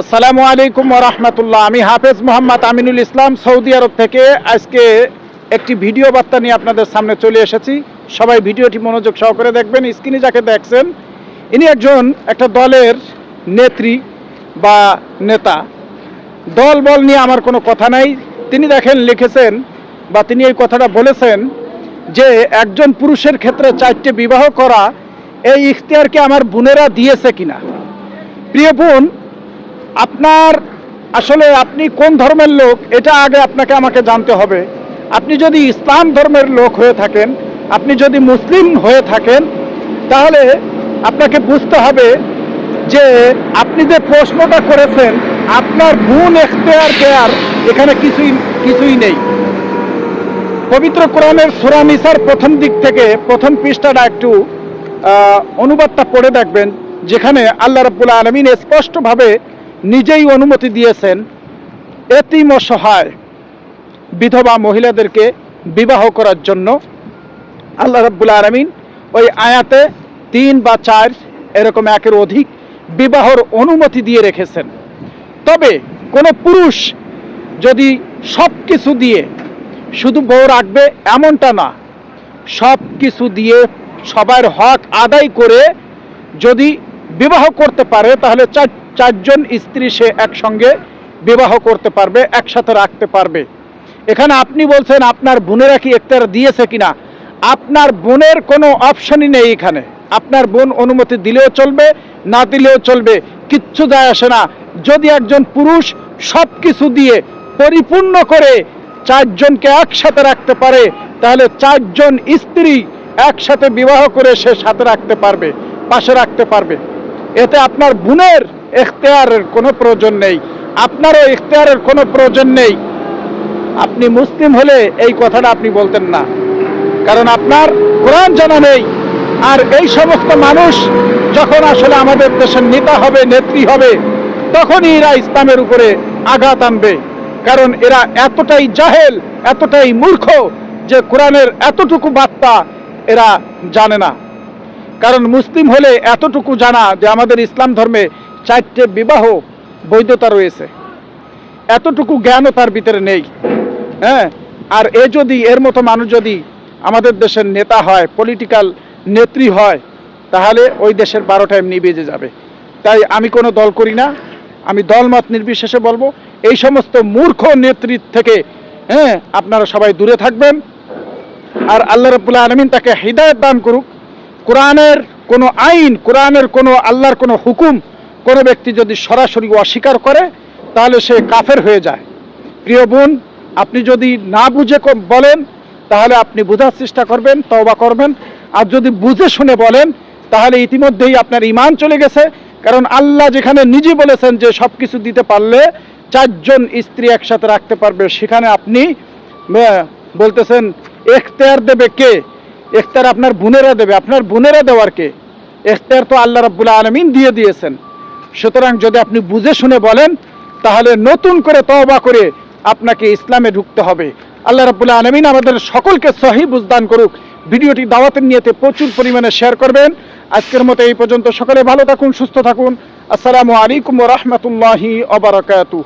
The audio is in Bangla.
আসসালামু আলাইকুম রহমতুল্লাহ। আমি হাফেজ মোহাম্মদ আমিনুল ইসলাম, সৌদি আরব থেকে আজকে একটি ভিডিও বার্তা নিয়ে আপনাদের সামনে চলে এসেছি। সবাই ভিডিওটি মনোযোগ সহকারে দেখবেন, স্ক্রিনে যাকে দেখছেন, ইনি একজন একটা দলের নেত্রী বা নেতা। দল বল নিয়ে আমার কোনো কথা নাই। তিনি দেখেন, লিখেছেন বা তিনি এই কথাটা বলেছেন যে, একজন পুরুষের ক্ষেত্রে চারটে বিবাহ করা এই ইখতিয়ারকে আমার বোনেরা দিয়েছে কিনা। প্রিয় বোন আপনার, আসলে আপনি কোন ধর্মের লোক, এটা আগে আপনাকে আমাকে জানতে হবে। আপনি যদি ইসলাম ধর্মের লোক হয়ে থাকেন, আপনি যদি মুসলিম হয়ে থাকেন, তাহলে আপনাকে বুঝতে হবে যে আপনি যে প্রশ্নটা করেছেন, আপনার গুণ এখতেয়ার কেয়ার এখানে কিছুই কিছুই নেই। পবিত্র কোরআনের সুরা নিসার প্রথম দিক থেকে, প্রথম পৃষ্ঠাটা একটু অনুবাদটা পড়ে দেখবেন, যেখানে আল্লাহ রাব্বুল আলমিন স্পষ্টভাবে নিজেই অনুমতি দিয়েছেন, এতিম অসহায় বিধবা মহিলাদেরকে বিবাহ করার জন্য। আল্লাহ রাব্বুল আলমিন ওই আয়াতে তিন বা চার এরকম একের অধিক বিবাহর অনুমতি দিয়ে রেখেছেন। তবে কোনো পুরুষ যদি সব কিছু দিয়ে শুধু বউ রাখবে এমনটা না সব কিছু দিয়ে সবার হক আদায় করে যদি বিবাহ করতে পারে, তাহলে চার চারজন স্ত্রী সে একসঙ্গে বিবাহ করতে পারবে, একসাথে রাখতে পারবে। এখানে আপনি বলছেন, আপনার বোনেরা কি একতার দিয়েছে কিনা? আপনার বোনের কোনো অপশনই নেই এখানে। আপনার বোন অনুমতি দিলেও চলবে, না দিলেও চলবে, কিচ্ছু যায় আসে না। যদি একজন পুরুষ সব কিছু দিয়ে পরিপূর্ণ করে চারজনকে একসাথে রাখতে পারে, তাহলে চারজন স্ত্রী একসাথে বিবাহ করে সে সাথে রাখতে পারবে, পাশে রাখতে পারবে। এতে আপনার বোনের এখতেয়ারের কোনো প্রয়োজন নেই। আপনারও ইখতেয়ারের কোনো প্রয়োজন নেই। আপনি মুসলিম হলে এই কথাটা আপনি বলতেন না। কারণ আপনার কোরআন জানা নেই। আর এই সমস্ত মানুষ যখন আসলে আমাদের দেশের নেতা হবে, নেত্রী হবে, তখনই এরা ইসলামের উপরে আঘাত আনবে। কারণ এরা এতটাই জাহেল, এতটাই মূর্খ যে কোরআনের এতটুকু বার্তা এরা জানে না। কারণ মুসলিম হলে এতটুকু জানা যে আমাদের ইসলাম ধর্মে চারটে বিবাহ বৈধতা রয়েছে। এতটুকু জ্ঞানও তার ভিতরে নেই। হ্যাঁ? আর এ যদি, এর মতো মানুষ যদি আমাদের দেশের নেতা হয় পলিটিক্যাল নেত্রী হয়, তাহলে ওই দেশের বারোটা এমনি বেজে যাবে। তাই আমি কোনো দল করি না। আমি দলমত নির্বিশেষে বলব, এই সমস্ত মূর্খ নেতৃত্ব থেকে হ্যাঁ আপনারা সবাই দূরে থাকবেন। আর আল্লাহ রব্বুল্লাহ আলমিন তাকে হৃদায়ত দান করুক। কোরআনের কোনো আইন, কোরআনের কোনো আল্লাহর কোনো হুকুম কোনো ব্যক্তি যদি সরাসরি অস্বীকার করে, তাহলে সে কাফের হয়ে যায়। প্রিয় বোন, আপনি যদি না বুঝে বলেন, তাহলে আপনি বোঝার চেষ্টা করবেন, তওবা করবেন। আর যদি বুঝে শুনে বলেন, তাহলে ইতিমধ্যেই আপনার ইমান চলে গেছে। কারণ আল্লাহ যেখানে নিজে বলেছেন যে সব কিছু দিতে পারলে চারজন স্ত্রী একসাথে রাখতে পারবে। সেখানে আপনি বলতেছেন, এখতেয়ার দেবে কে? এখতার আপনার বোনেরা দেবে। আপনার বোনেরা দেওয়ার কে? এখতার তো আল্লাহ রাব্বুল আলমিন দিয়ে দিয়েছেন। সুতরাং যদি আপনি বুঝে শুনে বলেন, তাহলে নতুন করে তওবা করে আপনাকে ইসলামে ঢুকতে হবে। আল্লাহ রাবুল্লাহ আলমিন আমাদের সকলকে সহি বুঝদান করুক। ভিডিওটি দাওয়াতের নিয়েতে প্রচুর পরিমাণে শেয়ার করবেন। আজকের মতো এই পর্যন্ত সকলে ভালো থাকুন, সুস্থ থাকুন। আসসালামু আলাইকুম রহমতুল্লাহি অবরাকাতু